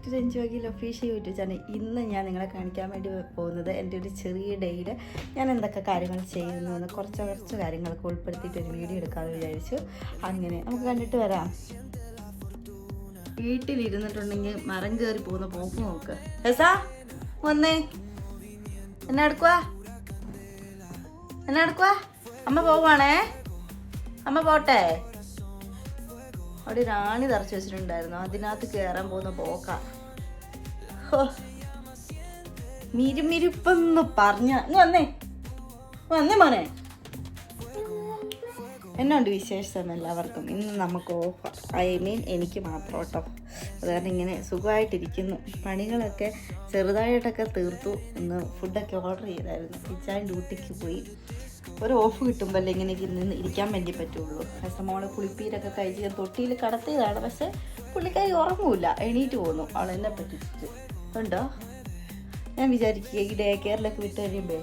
Back to രഞ്ജുവാഗിൽ official YouTube channel ഇന്ന് ഞാൻ നിങ്ങളെ കാണിക്കാൻ വേണ്ടി പോകുന്നത് എന്റെ ഒരു ചെറിയ ഡേയിൽ ഞാൻ എന്തൊക്കെ കാര്യങ്ങൾ ചെയ്യുന്നു എന്ന് കുറച്ച് കുറച്ച് കാര്യങ്ങളൊക്കെ ഉൾപ്പെടുത്തിയിട്ട് ഒരു വീഡിയോ എടുക്കാമെന്ന് വിചാരിച്ചു. അങ്ങനെ നമുക്ക് കണ്ടിട്ട് വരാം. വീട്ടിലിരുന്നിട്ടുണ്ടെങ്കിൽ മരം കയറി പോകുന്ന പോക്ക് നോക്ക്. എസാ വന്നേ. എന്നാ എടുക്കുവാ? എന്നാ എടുക്കുവാ? അമ്മ പോവാണേ അമ്മ പോട്ടെ. അവിടെ റാണി തറച്ചു വെച്ചിട്ടുണ്ടായിരുന്നു. അതിനകത്ത് കയറാൻ പോകുന്ന പോക്ക. മിരുമിരുപ്പെന്ന് പറഞ്ഞ വന്നേ. വന്നേ മോനെ. എന്നുണ്ട് വിശേഷം എല്ലാവർക്കും ഇന്ന് നമുക്ക് ഓഫർ. ഐ മീൻ എനിക്ക് മാത്രം കേട്ടോ അത് കാരണം ഇങ്ങനെ സുഖമായിട്ടിരിക്കുന്നു. പണികളൊക്കെ ചെറുതായിട്ടൊക്കെ തീർത്തു. ഇന്ന് ഫുഡൊക്കെ ഓർഡർ ചെയ്തായിരുന്നു. കിച്ചാൻ ഡ്യൂട്ടിക്ക് പോയി. ഒരു ഓഫ് കിട്ടുമ്പോൾ ഇങ്ങനെ നിന്ന് ഇരിക്കാൻ വേണ്ടി പറ്റുള്ളൂ. മോളെ കുളിപ്പീരൊക്കെ കഴിച്ച് തൊട്ടിയിൽ കടത്തിയതാണ്. പക്ഷേ പുള്ളിക്കാരി ഉറങ്ങൂല. എണീറ്റ് പോന്നു. അവളെന്നെ പറ്റിച്ചു ഉണ്ടോ? ഞാൻ വിചാരിക്കുക ഈ ഡേ കെയറിലൊക്കെ വിട്ട് കഴിയുമ്പോൾ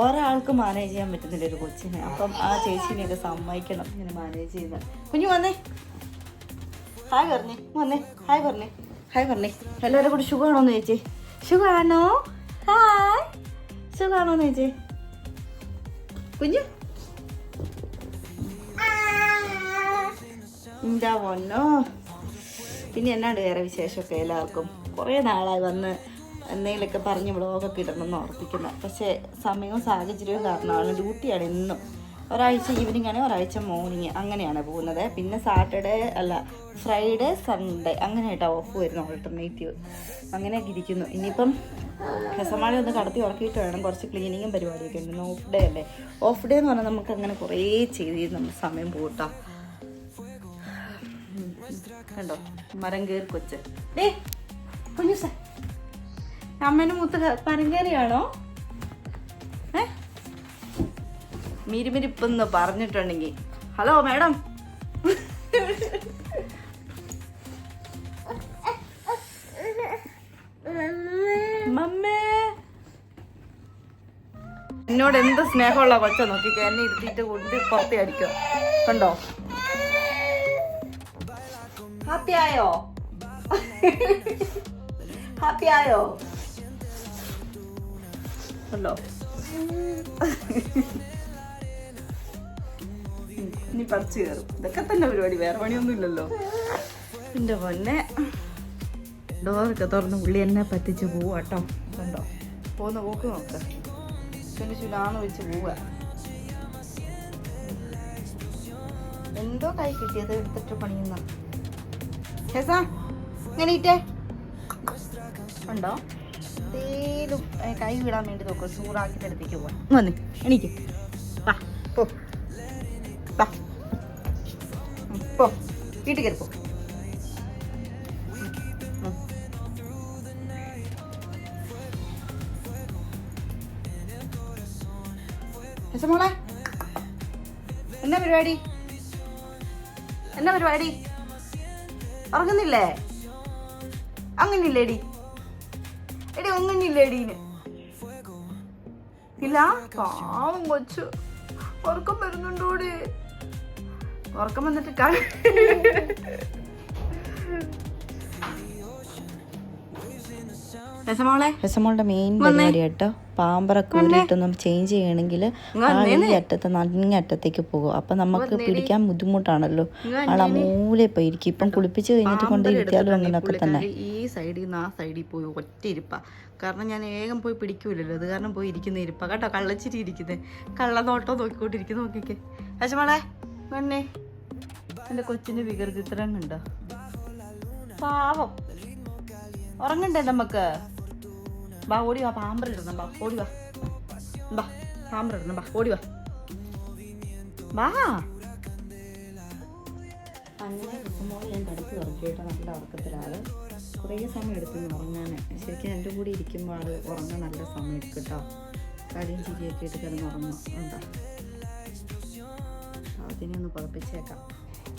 ഒരാൾക്ക് മാനേജ് ചെയ്യാൻ പറ്റുന്നില്ല ഒരു കൊച്ചിനെ. അപ്പം ആ ചേച്ചിനെയൊക്കെ സമ്മതിക്കണം ഇങ്ങനെ മാനേജ് ചെയ്യുന്നത് കുഞ്ഞു വന്നേ. ഹായ് പറഞ്ഞേ. വന്നേ. ഹായ് പറഞ്ഞേ. ഹായ് പറഞ്ഞേ. എല്ലാവരും കൂടി സുഖമാണോന്ന് ചേച്ചി? സുഖമാണോ ഹായ് സുഖമാണോന്ന് ചേച്ചി? കുഞ്ഞു? എന്താ വന്നോ പിന്നെ എന്നാണ്ട് വേറെ വിശേഷമൊക്കെ എല്ലാവർക്കും? കുറേ നാളായി വന്ന് എന്തെങ്കിലുമൊക്കെ പറഞ്ഞ് വ്ളോഗൊക്കെ ഇടണമെന്ന് ഓർപ്പിക്കുന്നത് പക്ഷേ സമയവും സാഹചര്യവും കാരണമാണ് ഡ്യൂട്ടിയാണ് ഇന്നും. ഒരാഴ്ച ഈവനിങ് ആണ് ഒരാഴ്ച മോർണിംഗ് അങ്ങനെയാണ് പോകുന്നത്. പിന്നെ സാറ്റർഡേ അല്ല ഫ്രൈഡേ സൺഡേ അങ്ങനെയായിട്ടാണ് ഓഫ് വരുന്നത് ഓൾട്ടർനേറ്റീവ് അങ്ങനെയൊക്കെ ഇരിക്കുന്നു. ഇനിയിപ്പം രസമാളി ഒന്ന് കടത്തി ഉറക്കിയിട്ട് വേണം കുറച്ച് ക്ലീനിങ്ങും പരിപാടിയൊക്കെ ഉണ്ട്. ഓഫ് ഡേ അല്ലേ? ഓഫ് ഡേ എന്ന് പറഞ്ഞാൽ നമുക്ക് അങ്ങനെ കുറേ ചെയ്ത് നമ്മൾ സമയം പോട്ടാ കണ്ടോ? മരം കയറി കൊച്ച്. കുഞ്ഞു സാർ അമ്മേന്റെ മൂത്ത് കയറിയാണോ ഏ? മിരിമിരിപ്പെന്ന് പറഞ്ഞിട്ടുണ്ടെങ്കിൽ ഹലോ മാഡം. മമ്മേ. എന്നോട് എന്ത് സ്നേഹമുള്ള കൊച്ച? നോക്കി എന്നെ ഇരുത്തിയിട്ട് കൊണ്ട് പുറത്തെ അടിക്കോ കണ്ടോ? ഹാപ്പി ആയോ? ഹാപ്പി ആയോ കണ്ടോ ഇനി പറിച്ചു കയറും. ഇതൊക്കെ തന്നെ പരിപാടി വേറെ പണിയൊന്നും ഇല്ലല്ലോ. എന്റെ പൊന്നെ. ഡോറൊക്കെ തുറന്ന് പുള്ളി എന്നെ പറ്റിച്ച് പോവാ കേട്ടോ കണ്ടോ? പോകുന്ന പോക്ക് നോക്ക്. ചുരു ചുലാന്ന് വെച്ച് പോവുക എന്തോ കൈ കിട്ടിയത് എടുത്തിട്ട് പണിയുന്ന. ഹെസാ ഇങ്ങനെ ഇട്ടേ ഉണ്ടോ? എന്തേലും കൈ വിടാൻ വേണ്ടി നോക്കുക ചൂടാക്കിയിട്ട് അടുത്തേക്ക് പോവാം. വന്ന് എനിക്ക് വാ പോ. വാ. പോ. വീട്ടിൽ കയറി പോ. മോളെ എന്നാ പരിപാടി? എന്നാ പരിപാടി? ഉറങ്ങുന്നില്ലേ? അങ്ങനില്ലേടി എടി ഒന്നില്ലേടീന് ഇല്ല പാവം കൊച്ചു. ഉറക്കം വരുന്നുണ്ടോടി? ഉറക്കം വന്നിട്ട് കാ രസമോളുടെ മെയിൻ പരിപാടി കേട്ടോ പാമ്പറൊക്കെ ചേഞ്ച് ചെയ്യണമെങ്കിൽ ആൾ ഈ അറ്റത്ത് നനഞ്ഞ അറ്റത്തേക്ക് പോകും. അപ്പൊ നമുക്ക് പിടിക്കാൻ ബുദ്ധിമുട്ടാണല്ലോ. ആൾ ആ മൂലെ പോയി ഇരിക്കും. ഇപ്പം കുളിപ്പിച്ച് കഴിഞ്ഞിട്ട് കൊണ്ട് ഇരുത്തിയാലും അങ്ങനെയൊക്കെ തന്നെ. ഈ സൈഡിൽ നിന്ന് ആ സൈഡിൽ പോയി ഒറ്റ ഇരിപ്പ. കാരണം ഞാൻ വേഗം പോയി പിടിക്കൂലല്ലോ. അത് കാരണം പോയി ഇരിക്കുന്ന ഇരിപ്പ. കേട്ടോ കള്ളച്ചിരി ഇരിക്കുന്നത് കള്ളനോട്ടം നോക്കിക്കൊണ്ടിരിക്കുന്നു. നോക്കിക്കേ. രസമോളെ വന്നേ. എന്റെ കൊച്ചിന്റെ വികൃതിത്തരം കണ്ടോ പാവം. ഉറങ്ങണ്ടേ നമുക്ക് ബാ ഓടി വാ പാമ്പറിടണം ബാ ഓടി വാ. ബാ പാമ്പറിടണം ബാ ഓടി വാ. ബാ അങ്ങനെ കുസുമോളെ ഞാൻ കടത്തി ഉറക്കിയിട്ട് നല്ല ഉറക്കത്തിലാണ് കുറേ സമയം എടുത്തു ഉറങ്ങാൻ ശരിക്കും എന്റെ കൂടി ഇരിക്കുമ്പോൾ ആൾ ഉറങ്ങാൻ നല്ല സമയം എടുക്കും കേട്ടോ. കളിയും ചിരിയൊക്കെ ഇട്ട് കിടന്ന് ഉറങ്ങും. ഉണ്ടോ? അതിനെ ഒന്ന് പതപ്പിച്ചേക്കാം.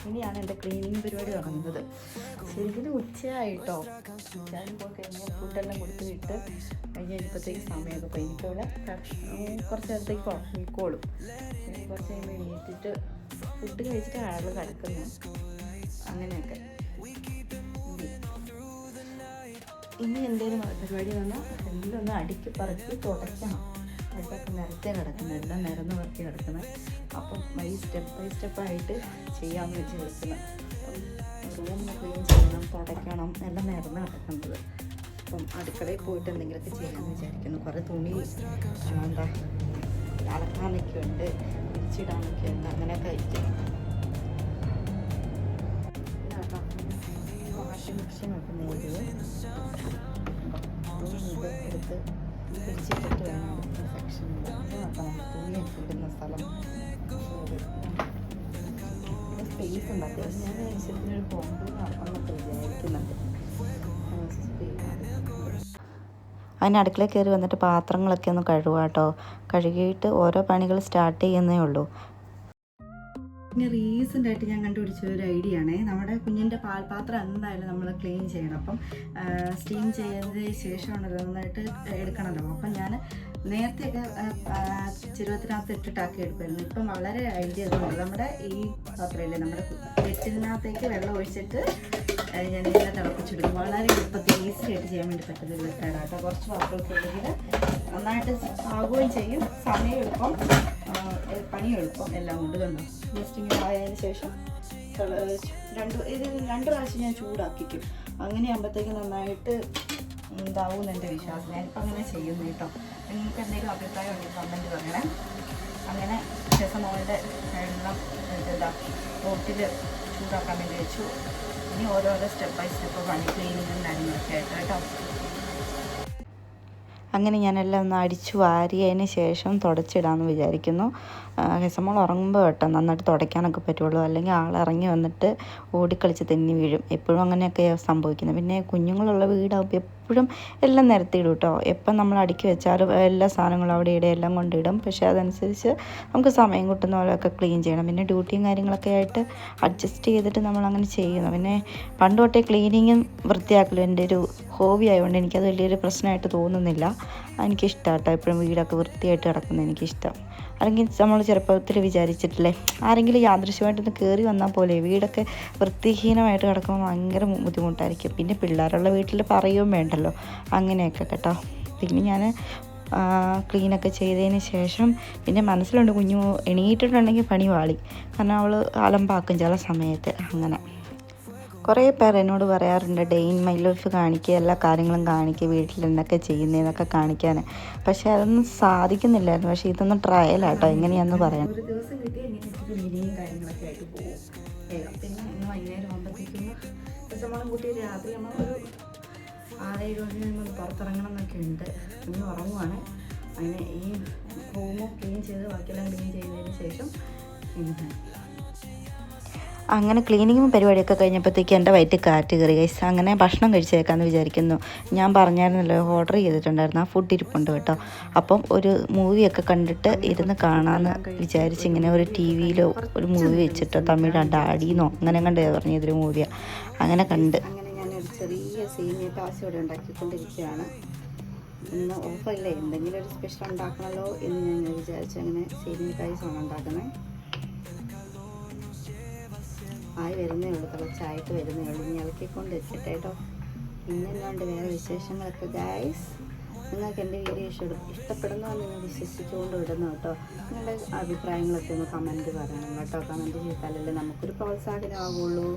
ഇനിയാണ് എന്റെ ക്ലീനിങ് പരിപാടി തുടങ്ങുന്നത്. ശരിക്കും ഉച്ചയായിട്ടോ. ഉച്ചയായി പോയി കഴിഞ്ഞാൽ ഫുഡെല്ലാം കൊടുത്ത് വിട്ട് കഴിഞ്ഞ് സമയമൊക്കെ പോയി. എനിക്കവിടെ കുറച്ച് നേരത്തേക്ക് ഉറങ്ങിക്കോളും. കുറച്ച് കഴിയുമ്പോൾ എണീറ്റിട്ട് ഫുഡ് കഴിച്ചിട്ട് ആൾ കിടക്കുന്നു. അങ്ങനെയൊക്കെ. ഇനി എന്തെങ്കിലും പരിപാടി വന്നാൽ എന്തൊന്ന് അടുക്കി പറക്കി തുടയ്ക്കണം. അടുത്തൊക്കെ നിരത്തെ കിടക്കുന്നത് എല്ലാം നിരന്ന് പറക്കി കിടക്കുന്നത് അപ്പം ഈ സ്റ്റെപ്പ് ബൈ സ്റ്റെപ്പായിട്ട് ചെയ്യാമെന്ന് വിചാരിക്കുന്നത് അപ്പം റൂം ക്ലീൻ ചെയ്യണം തുടയ്ക്കണം എല്ലാം നിരന്ന് കിടക്കുന്നത്. അപ്പം അടുക്കളയിൽ പോയിട്ട് എന്തെങ്കിലുമൊക്കെ ചെയ്യാമെന്ന് വിചാരിക്കുന്നു. കുറേ തുണി എന്താ അലക്കാനൊക്കെ ഉണ്ട് തിരിച്ചിടാനൊക്കെ ഉണ്ട് അങ്ങനെയൊക്കെ ആയിരിക്കും. വാഷിംഗ് മെഷീൻ ഒക്കെ നേടിയത് എടുത്ത് അതിന് അടുക്കളയിൽ കയറി വന്നിട്ട് പാത്രങ്ങളൊക്കെ ഒന്ന് കഴുകാട്ടോ കേട്ടോ. കഴുകിയിട്ട് ഓരോ പണികൾ സ്റ്റാർട്ട് ചെയ്യുന്നേ ഉള്ളൂ. പിന്നെ റീസെന്റ് ആയിട്ട് ഞാൻ കണ്ടുപിടിച്ച ഒരു ഐഡിയ ആണേ. നമ്മുടെ കുഞ്ഞിന്റെ പാൽപാത്രം എന്തായാലും നമ്മൾ ക്ലീൻ ചെയ്യണം. അപ്പം സ്റ്റീം ചെയ്തതിന് ശേഷമാണല്ലോ നന്നായിട്ട് എടുക്കണമല്ലോ അപ്പം ഞാൻ നേരത്തെയൊക്കെ ചെരുവത്തിനകത്ത് ഇട്ടിട്ടാക്കി എടുക്കുമായിരുന്നു. ഇപ്പം വളരെ ഐഡിയ ഇതുണ്ട്. നമ്മുടെ ഈ പാത്രമില്ലേ നമ്മുടെ വെറ്റിനകത്തേക്ക് വെള്ളം ഒഴിച്ചിട്ട് ഞാൻ ഇങ്ങനെ തിളപ്പിച്ചെടുക്കും. വളരെ എളുപ്പത്തിൽ ഈസി ആയിട്ട് ചെയ്യാൻ വേണ്ടി പറ്റുന്ന ഒരു കേട്ടോ. കുറച്ച് പാത്രമൊക്കെ ഉണ്ടെങ്കിൽ നന്നായിട്ട് ആകുകയും ചെയ്യും. സമയം എളുപ്പം. പണി എളുപ്പം എല്ലാം കൊണ്ട് കണ്ടോ ജസ്റ്റ് ഇങ്ങനെ ശേഷം രണ്ട് ഇത് രണ്ട് പ്രാവശ്യം ഞാൻ ചൂടാക്കിക്കും. അങ്ങനെ ആകുമ്പോഴത്തേക്ക് നന്നായിട്ട് ഉണ്ടാവും എന്റെ വിശ്വാസം. ഞാൻ ഞാനിപ്പോൾ അങ്ങനെ ചെയ്യുന്നു കേട്ടോ. നിങ്ങൾക്ക് എന്തെങ്കിലും അഭിപ്രായം ഉണ്ടെങ്കിൽ കമന്റ് പറയണേ. അങ്ങനെ രസമോളുടെ എണ്ണം എന്താ ബോട്ടിൽ ചൂടാക്കാൻ വേണ്ടി വെച്ചു. ഇനി ഓരോരോ സ്റ്റെപ്പ് ബൈ സ്റ്റെപ്പ് പണി ക്ലീനിങ്ങും കാര്യങ്ങളൊക്കെ ആയിട്ട് കേട്ടോ. അങ്ങനെ ഞാനെല്ലാം ഒന്ന് അടിച്ചു വാരിയതിന് ശേഷം തുടച്ചിടാമെന്ന് വിചാരിക്കുന്നു. ഹെസമോൾ ഉറങ്ങുമ്പോൾ കേട്ടോ നന്നായിട്ട് തുടയ്ക്കാനൊക്കെ പറ്റുള്ളൂ. അല്ലെങ്കിൽ ആൾ ഇറങ്ങി വന്നിട്ട് ഓടിക്കളിച്ച് തെന്നി വീഴും. എപ്പോഴും അങ്ങനെയൊക്കെ സംഭവിക്കുന്നത് പിന്നെ കുഞ്ഞുങ്ങളുള്ള വീടാകുമ്പോൾ എപ്പോഴും എല്ലാം നിരത്തിയിടും കേട്ടോ എപ്പം നമ്മൾ അടുക്കി വെച്ചാലും എല്ലാ സാധനങ്ങളും അവിടെ ഇവിടെ എല്ലാം കൊണ്ടിടും പക്ഷേ അതനുസരിച്ച് നമുക്ക് സമയം കിട്ടുന്ന പോലെയൊക്കെ ക്ലീൻ ചെയ്യണം. പിന്നെ ഡ്യൂട്ടിയും കാര്യങ്ങളൊക്കെ ആയിട്ട് അഡ്ജസ്റ്റ് ചെയ്തിട്ട് നമ്മൾ അങ്ങനെ ചെയ്യുന്നു. പിന്നെ പണ്ട് തൊട്ടേ ക്ലീനിങ്ങും വൃത്തിയാക്കലും എന്റെ ഒരു ഹോബി ആയതുകൊണ്ട് എനിക്കത് വലിയൊരു പ്രശ്നമായിട്ട് തോന്നുന്നില്ല. എനിക്കിഷ്ടം കേട്ടോ എപ്പോഴും വീടൊക്കെ വൃത്തിയായിട്ട് കിടക്കുന്നത് എനിക്കിഷ്ടം. അല്ലെങ്കിൽ നമ്മൾ ചെറുപ്പത്തിൽ വിചാരിച്ചിട്ടില്ലേ ആരെങ്കിലും യാദൃശ്യമായിട്ടൊന്ന് കയറി വന്നാൽ പോലെ വീടൊക്കെ വൃത്തിഹീനമായിട്ട് കിടക്കുമ്പോൾ ഭയങ്കര ബുദ്ധിമുട്ടായിരിക്കും. പിന്നെ പിള്ളേരുള്ള വീട്ടിൽ പറയുകയും വേണ്ടല്ലോ. അങ്ങനെയൊക്കെ കേട്ടോ. പിന്നെ ഞാൻ ക്ലീനൊക്കെ ചെയ്തതിന് ശേഷം പിന്നെ മനസ്സിലുണ്ട് കുഞ്ഞു എണീറ്റിട്ടുണ്ടെങ്കിൽ പണി വാളി കാരണം അവൾ അലമ്പാക്കും ചില സമയത്ത്. അങ്ങനെ. കുറേ പേർ എന്നോട് പറയാറുണ്ട് ഡേ ഇൻ മൈ ലൈഫ് കാണിക്കുക എല്ലാ കാര്യങ്ങളും കാണിക്കുക വീട്ടിൽ എന്തൊക്കെ ചെയ്യുന്നതെന്നൊക്കെ കാണിക്കാൻ പക്ഷേ അതൊന്നും സാധിക്കുന്നില്ലായിരുന്നു. പക്ഷെ ഇതൊന്നും ട്രയലാട്ടോ എങ്ങനെയാണെന്ന് പറയാം ഒരു ദിവസം കാര്യങ്ങളൊക്കെ ആയിട്ട് പോകും. പിന്നെ ഇന്ന് വൈകുന്നേരം ഒരു പുറത്തിറങ്ങണം എന്നൊക്കെ ഉണ്ട്. ഉറങ്ങുവാണ്. അങ്ങനെ ഈ ക്ലീൻ ചെയ്ത് ബാക്കിയെല്ലാം ക്ലീൻ ചെയ്തതിന് ശേഷം പിന്നെ അങ്ങനെ ക്ലീനിങ്ങും പരിപാടിയൊക്കെ കഴിഞ്ഞപ്പോഴത്തേക്ക് എന്റെ വയറ്റിൽ കാറ്റ് കയറി. ഗൈസ് അങ്ങനെ ഭക്ഷണം കഴിച്ചേക്കാമെന്ന് വിചാരിക്കുന്നു. ഞാൻ പറഞ്ഞായിരുന്നല്ലോ ഓർഡർ ചെയ്തിട്ടുണ്ടായിരുന്നു. ആ ഫുഡ് ഇരിപ്പുണ്ട് കേട്ടോ. അപ്പം ഒരു മൂവിയൊക്കെ കണ്ടിട്ട് ഇരുന്ന് കാണാമെന്ന് വിചാരിച്ച് ഇങ്ങനെ ഒരു ടി വിയിലോ ഒരു മൂവി വെച്ചിട്ടോ തമിഴ് ഡാഡിന്നോ അങ്ങനെ കണ്ട് പറഞ്ഞു ഇതൊരു മൂവിയാണ് അങ്ങനെ കണ്ട്. ചെറിയ ഇന്ന് ഓഫല്ലേ. എന്തെങ്കിലും ഒരു സ്പെഷ്യൽ ഉണ്ടാക്കണമല്ലോ എന്ന് ഞാൻ വിചാരിച്ചു അങ്ങനെ സേമിയ ആണ് ഉണ്ടാക്കുന്നത്. ആയി വരുന്നേ ഉള്ളൂ. തിളച്ചായിട്ട് വരുന്നേ ഉള്ളൂ. ഇനി ഇളക്കിക്കൊണ്ട് വെച്ചിട്ട് കേട്ടോ. ഇന്നല്ലാണ്ട് വേറെ വിശേഷങ്ങളൊക്കെ ഗൈസ് നിങ്ങൾക്ക് എന്റെ വീഡിയോ ഇഷ്ട ഇഷ്ടപ്പെടുന്നു എന്ന് ഞാൻ വിശ്വസിച്ചുകൊണ്ട് വിടുന്നു കേട്ടോ. നിങ്ങളുടെ അഭിപ്രായങ്ങളൊക്കെ ഒന്ന് കമന്റ് പറയണം കേട്ടോ. കമന്റ് ചെയ്താലല്ലേ നമുക്കൊരു പ്രോത്സാഹനമാകുള്ളൂ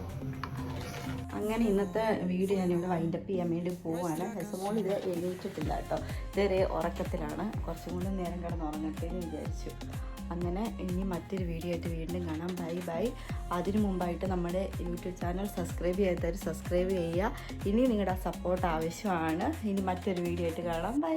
അങ്ങനെ ഇന്നത്തെ വീഡിയോ ഞാൻ ഞാനിവിടെ വൈൻഡപ്പ് ചെയ്യാൻ വേണ്ടി പോവാണ്. ഹെസമോൾ ഇത് എഴുതിയിട്ടില്ല കേട്ടോ. ഇതുവരെ ഉറക്കത്തിലാണ്. കുറച്ചും കൂടി നേരം കിടന്ന് ഉറങ്ങട്ടെ എന്ന് വിചാരിച്ചു. അങ്ങനെ ഇനി മറ്റൊരു വീഡിയോ ആയിട്ട് വീണ്ടും കാണാം. ബൈ ബൈ അതിനു മുമ്പായിട്ട് നമ്മുടെ യൂട്യൂബ് ചാനൽ സബ്സ്ക്രൈബ് ചെയ്യാത്തവർ സബ്സ്ക്രൈബ് ചെയ്യുക. ഇനി നിങ്ങളുടെ സപ്പോർട്ട് ആവശ്യമാണ്. ഇനി മറ്റൊരു വീഡിയോ ആയിട്ട് കാണാം. ബൈ